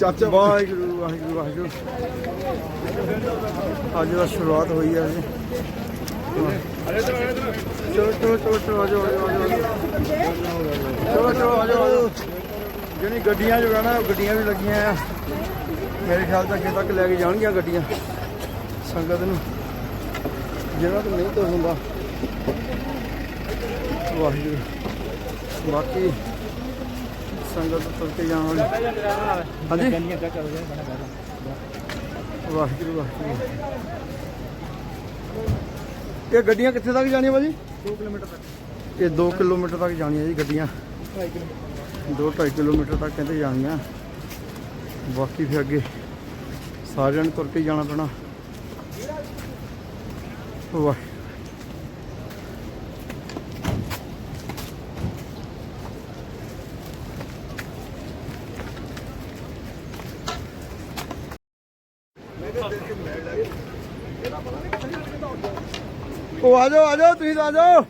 ਚਾਚਾ ਵਾਹਿਗੁਰੂ ਵਾਹਿਗੁਰੂ ਵਾਹਿਗੁਰੂ। ਅੱਜ ਦਾ ਸ਼ੁਰੂਆਤ ਹੋਈ ਹੈ ਜੀ। ਚਲੋ ਚਲੋ ਚਲੋ ਚਲੋ ਆਜੋ ਆਜੋ ਚਲੋ ਚਲੋ ਆਜੋ ਆਜੋ ਜਿਹੜੀ ਗੱਡੀਆਂ ਜੋ ਨਾ ਗੱਡੀਆਂ ਵੀ ਲੱਗੀਆਂ ਆ। ਮੇਰੇ ਖਿਆਲ ਤੋਂ ਅੱਗੇ ਤੱਕ ਲੈ ਕੇ ਜਾਣਗੀਆਂ ਗੱਡੀਆਂ ਸੰਗਤ ਨੂੰ। ਜਿਹੜਾ ਤੋਂ ਨਹੀਂ ਤੋਂ ਹੁੰਦਾ। ਵਾਹਿਗੁਰੂ। ਬਾਕੀ ਸੰਗਤ ਤੁਰ ਕੇ ਜਾਣ ਵਾਲੀ ਹਾਂਜੀ? ਵਾਹਿਗੁਰੂ ਵਾਹਿਗੁਰੂ। ਇਹ ਗੱਡੀਆਂ ਕਿੱਥੇ ਤੱਕ ਜਾਣੀਆਂ ਭਾਜੀ 2 ਕਿਲੋਮੀਟਰ ਤੱਕ ਇਹ 2 ਕਿਲੋਮੀਟਰ ਤੱਕ ਜਾਣੀਆਂ ਜੀ ਗੱਡੀਆਂ। 2.5 ਕਿਲੋਮੀਟਰ 2 2.5 ਕਿਲੋਮੀਟਰ ਤੱਕ ਕਹਿੰਦੇ ਜਾਣੀਆਂ। ਬਾਕੀ ਫਿਰ ਅੱਗੇ ਸਾਰਿਆਂ ਨੂੰ ਤੁਰ ਕੇ ਜਾਣਾ ਪੈਣਾ। ਵਾਹ ਉਹ ਆ ਜਾਓ ਆ ਜਾਓ ਤੁਸੀਂ ਆ ਜਾਓ।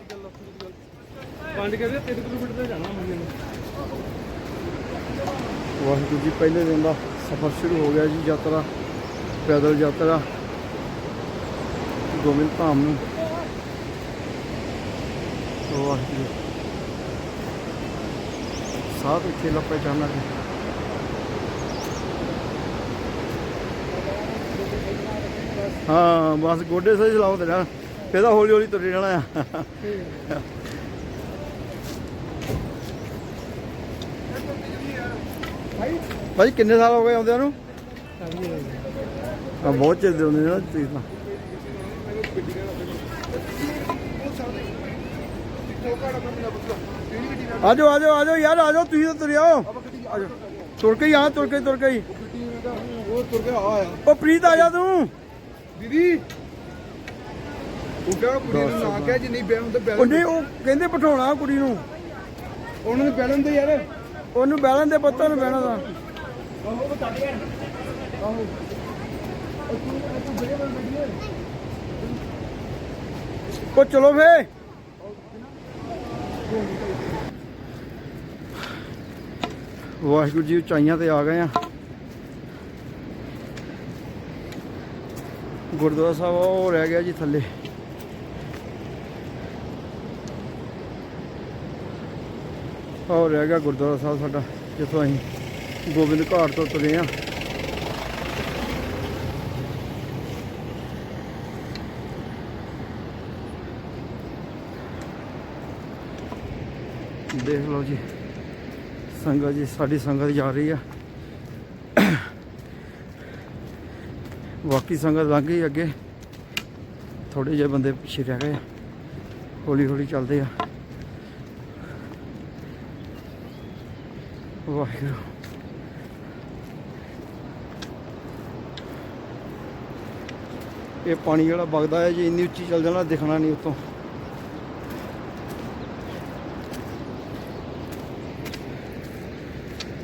ਪੰਜ ਕਹਿੰਦੇ 3 ਕਿਲੋਮੀਟਰ ਤੇ ਜਾਣਾ ਮੰਮੀ ਨੇ। ਵਾਹਿਗੁਰੂ ਜੀ ਪਹਿਲੇ ਦਿਨ ਦਾ ਸਫ਼ਰ ਸ਼ੁਰੂ ਹੋ ਗਿਆ ਜੀ ਯਾਤਰਾ ਪੈਦਲ ਯਾਤਰਾ। ਗੋਬਿੰਦ ਧਾਮ ਨੂੰ। ਵਾਹਿਗੁਰੂ ਸਾਧ ਇੱਥੇ ਲੱਪੇ ਜਾਣਾ ਜੀ। ਹਾਂ ਬਸ ਗੋਡੇ ਸਹੀ ਚਲਾਓ ਤੇ ਰਹਿਣ ਫੇਰ ਤਾਂ ਹੌਲੀ ਹੌਲੀ ਤੁਰੇ ਜਾਣਾ ਆ। ਭਾਈ ਕਿੰਨੇ ਸਾਲ ਹੋ ਗਏ ਆਉਂਦਿਆਂ ਨੂੰ? ਆ ਬਹੁਤ ਚਿਰ ਦੇ ਹੁੰਦੇ ਨੇ ਨਾ ਤੁਸੀਂ ਤਾਂ ਆਜੋ ਆਜੋ ਆਜੋ ਯਾਰ ਆਜੋ ਤੁਸੀਂ ਤਾਂ ਤੁਰੇ ਆਓ। ਤੁਰ ਕੇ ਹੀ ਆ ਤੁਰ ਕੇ ਤੁਰ ਕੇ ਹੀ। ਉਹ ਪ੍ਰੀਤ ਆ ਜਾ ਤੂੰ। ਦੀਦੀ। ਉਹ ਕਿਹਾ ਕੁੜੀ ਨੂੰ ਨਾ ਕਹਿ ਜੇ ਨਹੀਂ ਬੈਠ ਤੇ ਉਹ ਬੈਠ ਨਹੀਂ ਉਹ ਕਹਿੰਦੇ ਬਿਠਾਉਣਾ ਕੁੜੀ ਨੂੰ। ਉਹਨਾਂ ਨੂੰ ਬੈਠਣ ਦੇ ਯਾਰ। ਉਹਨੂੰ ਬਹਿਣ ਦੇ ਪੁੱਤਾਂ ਨੂੰ ਬਹਿਣਾ ਦਾ ਉਹ ਚਲੋ ਫੇ। ਵਾਹਿਗੁਰੂ ਜੀ ਉਚਾਈਆਂ ਤੇ ਆ ਗਏ ਆ। ਗੁਰਦੁਆਰਾ ਸਾਹਿਬ ਉਹ ਰਹਿ ਗਿਆ ਜੀ ਥੱਲੇ। ਉਹ ਰਹਿ ਗਿਆ ਗੁਰਦੁਆਰਾ ਸਾਹਿਬ ਸਾਡਾ, ਜਿੱਥੋਂ ਅਸੀਂ ਗੋਬਿੰਦ ਘਾਟ ਤੋਂ ਤੁਰੇ ਆ। ਦੇਖ ਲਓ ਜੀ, ਸੰਗਤ ਜੀ, ਸਾਡੀ ਸੰਗਤ ਜਾ ਰਹੀ ਆ। ਬਾਕੀ ਸੰਗਤ ਲੰਘ ਗਈ ਅੱਗੇ। ਥੋੜੇ ਜਿਹੇ ਬੰਦੇ ਪਿੱਛੇ ਰਹਿ ਗਏ ਆ। ਹੌਲੀ ਹੌਲੀ ਚੱਲਦੇ ਆ। ਵਾਹਿਗੁਰੂ। ਇਹ ਪਾਣੀ ਜਿਹੜਾ ਵਗਦਾ ਹੈ ਜੀ ਇੰਨੀ ਉੱਚੀ ਚੱਲ ਜਾਣਾ, ਦਿਖਣਾ ਨਹੀਂ ਉਤੋਂ।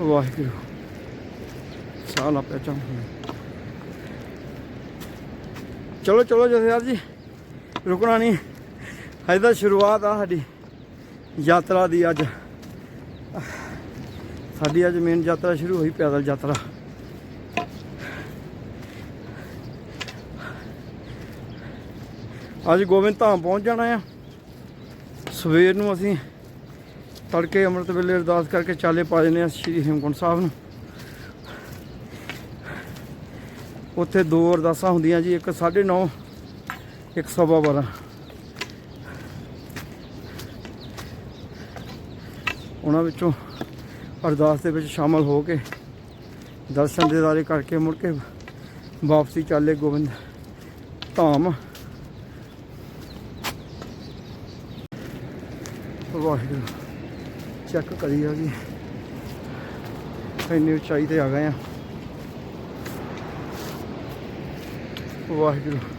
ਵਾਹਿਗੁਰੂ। ਸਾਹ ਲਾ ਪਿਆ ਚਲੋ ਚਲੋ ਜਥੇਦਾਰ ਜੀ, ਰੁਕਣਾ ਨਹੀਂ। ਹਜੇ ਤਾਂ ਸ਼ੁਰੂਆਤ ਆ ਸਾਡੀ ਯਾਤਰਾ ਦੀ ਅੱਜ। ਸਾਡੀ ਅੱਜ ਮੇਨ ਯਾਤਰਾ ਸ਼ੁਰੂ ਹੋਈ ਪੈਦਲ ਯਾਤਰਾ। ਅੱਜ ਗੋਬਿੰਦ ਧਾਮ ਪਹੁੰਚ ਜਾਣਾ ਆ। ਸਵੇਰ ਨੂੰ ਅਸੀਂ ਤੜਕੇ ਅੰਮ੍ਰਿਤ ਵੇਲੇ ਅਰਦਾਸ ਕਰਕੇ ਚਾਲੇ ਪਾ ਦਿੰਦੇ ਆ ਸ਼੍ਰੀ ਹੇਮਕੁੰਟ ਸਾਹਿਬ ਨੂੰ। ਉੱਥੇ ਦੋ ਅਰਦਾਸਾਂ ਹੁੰਦੀਆਂ ਜੀ, ਇੱਕ 9:30 ਇੱਕ ਸਵਾ ਬਾਰਾਂ। ਉਹਨਾਂ ਵਿੱਚੋਂ ਅਰਦਾਸ ਦੇ ਵਿੱਚ ਸ਼ਾਮਲ ਹੋ ਕੇ ਦਰਸ਼ਨ ਦੇਦਾਰੇ ਕਰਕੇ ਮੁੜ ਕੇ ਵਾਪਸੀ ਚਾਲੇ ਗੋਬਿੰਦ ਧਾਮ। ਵਾਹਿਗੁਰੂ ਚੈੱਕ ਕਰੀ ਆ ਜੀ। ਇੰਨੀ ਉਚਾਈ ਤੇ ਆ ਗਏ ਆ। ਵਾਹਿਗੁਰੂ।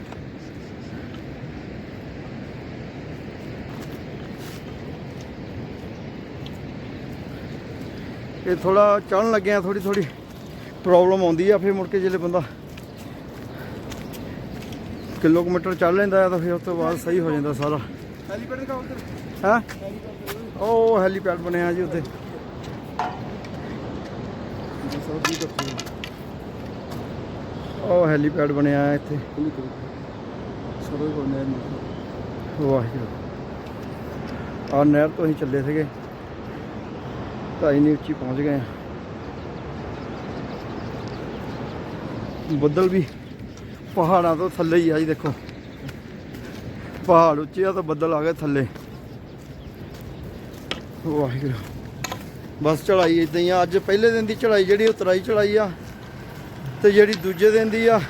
ਇਹ ਥੋੜਾ ਚੜਨ ਲੱਗਿਆ ਥੋੜੀ ਥੋੜੀ ਪ੍ਰੋਬਲਮ ਆਉਂਦੀ ਆ ਫਿਰ ਮੁੜ ਕੇ ਜਿਹੜੇ ਬੰਦਾ ਕਿਲੋਮੀਟਰ ਚੱਲ ਲੈਂਦਾ ਆ ਤਾਂ ਫਿਰ ਉਸ ਤੋਂ ਬਾਅਦ ਸਹੀ ਹੋ ਜਾਂਦਾ ਸਾਰਾ। ਹੈਲੀਪੈਡ ਦਿਖਾ ਉੱਧਰ। ਹੈ? ਉਹ ਹੈਲੀਪੈਡ ਬਣਿਆ ਜੀ ਉੱਥੇ। ਉਹ ਹੈਲੀਪੈਡ ਬਣਿਆ ਹੈ ਇੱਥੇ। ਵਾਹਿਗੁਰੂ। ਆ ਨਹਿਰ ਤੋਂ ਅਸੀਂ ਚੱਲੇ ਸੀਗੇ। ਢਾਈ ਨਹੀਂ ਉੱਚੀ ਪਹੁੰਚ ਗਏ ਬੱਦਲ ਵੀ ਪਹਾੜਾਂ ਤੋਂ ਥੱਲੇ ਹੀ ਆ ਜੀ ਦੇਖੋ। ਪਹਾੜ ਉੱਚੇ ਆ ਤਾਂ ਬੱਦਲ ਆ ਗਏ ਥੱਲੇ। ਵਾਹਿਗੁਰੂ। ਬਸ ਚੜਾਈ ਇਦਾਂ ਹੀ ਆ। ਅੱਜ ਪਹਿਲੇ ਦਿਨ ਦੀ ਚੜਾਈ ਜਿਹੜੀ ਉਤਰਾਈ ਚੜਾਈ ਆ ਤੇ ਜਿਹੜੀ ਦੂਜੇ ਦਿਨ ਦੀ ਆ।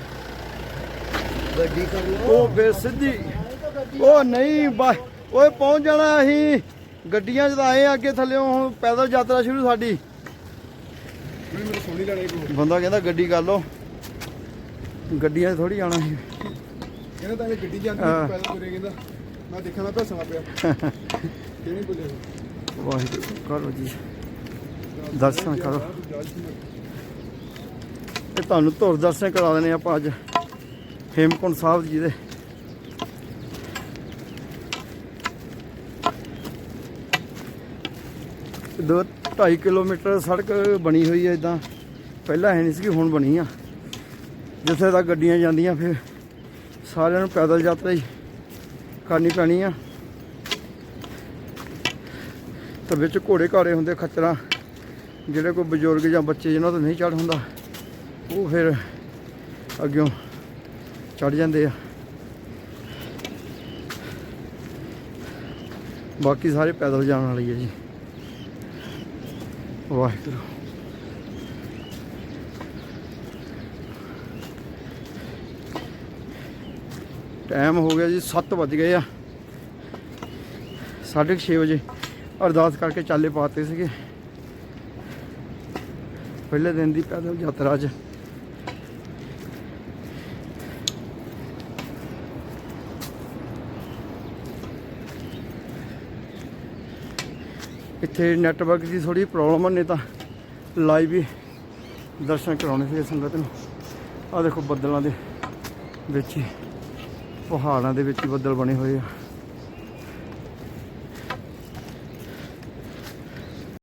ਗੱਡੀ ਕਰ ਲਓ। ਉਹ ਸਿੱਧੀ ਉਹ ਨਹੀਂ ਬਾ ਓਏ ਪਹੁੰਚ ਜਾਣਾ ਅਸੀਂ। ਗੱਡੀਆਂ 'ਚ ਤਾਂ ਆਏ ਅੱਗੇ ਥੱਲਿਓਂ ਹੁਣ ਪੈਦਲ ਯਾਤਰਾ ਸ਼ੁਰੂ ਸਾਡੀ। ਬੰਦਾ ਕਹਿੰਦਾ ਗੱਡੀ ਕਰ ਲਓ। ਗੱਡੀਆਂ ਥੋੜੀ ਜਾਣਾ ਸੀ। ਕਹਿੰਦਾ ਤਾਂ ਇਹ ਗੱਡੀ ਜਾਂਦੀ ਹਾਂ। ਪੈਦਲ ਤੁਰੇ ਕਹਿੰਦਾ। ਮੈਂ ਦੇਖਿਆ ਮੈਂ ਭੱਸਣਾ ਪਿਆ। ਕਿਹਨੇ ਬੋਲਿਆ ਵਾਹਿਗੁਰੂ ਕਰੋ ਜੀ। ਦਰਸ਼ਨ ਕਰੋ। ਇਹ ਤੁਹਾਨੂੰ ਧੁਰ ਦਰਸ਼ਨ ਕਰਾ ਦੇਣੇ ਆਪਾਂ ਅੱਜ। ਹੇਮਕੁੰਟ ਸਾਹਿਬ ਜੀ ਦੇ। ਦੋ 2.5 ਕਿਲੋਮੀਟਰ ਸੜਕ ਬਣੀ ਹੋਈ ਹੈ ਇਦਾਂ। ਪਹਿਲਾਂ ਹੈ ਨਹੀਂ ਸੀ ਹੁਣ ਬਣੀ ਆ। ਜਿੱਥੇ ਤੱਕ ਗੱਡੀਆਂ ਜਾਂਦੀਆਂ, ਫਿਰ ਸਾਰਿਆਂ ਨੂੰ ਪੈਦਲ ਯਾਤਰਾ ਹੀ ਕਰਨੀ ਪੈਣੀ ਆ। ਤੇ ਵਿੱਚ ਘੋੜੇ ਘਾੜੇ ਹੁੰਦੇ ਖੱਚਰਾਂ, ਜਿਹੜੇ ਕੋਈ ਬਜ਼ੁਰਗ ਜਾਂ ਬੱਚੇ ਜਿਹਨਾਂ ਤੋਂ ਨਹੀਂ ਚੜ ਹੁੰਦਾ, ਉਹ ਫਿਰ ਅੱਗਿਓਂ ਚੜ ਜਾਂਦੇ ਆ। ਬਾਕੀ ਸਾਰੇ ਪੈਦਲ ਜਾਣ ਵਾਲੀ ਹੈ ਜੀ। ਵਾਹਿਗੁਰੂ ਟਾਈਮ ਹੋ ਗਿਆ ਜੀ 7 ਵੱਜ ਗਏ ਆ। 6:30 ਵਜੇ ਅਰਦਾਸ ਕਰਕੇ ਚਾਲੇ ਪਾਤੇ ਸੀਗੇ। ਪਹਿਲੇ ਦਿਨ ਦੀ ਪੈਦਲ ਯਾਤਰਾ 'ਚ ਇੱਥੇ ਨੈਟਵਰਕ ਦੀ ਥੋੜੀ ਪ੍ਰੋਬਲਮ ਨੇ ਤਾਂ ਲਾਈਵ ਹੀ ਦਰਸ਼ਨ ਕਰਾਉਣੇ ਸੀ ਸੰਗਤ ਨੂੰ। ਆ ਦੇਖੋ ਬੱਦਲਾਂ ਦੇ ਵਿੱਚ ਹੀ, ਪਹਾੜਾਂ ਦੇ ਵਿੱਚ ਹੀ ਬੱਦਲ ਬਣੇ ਹੋਏ ਆ।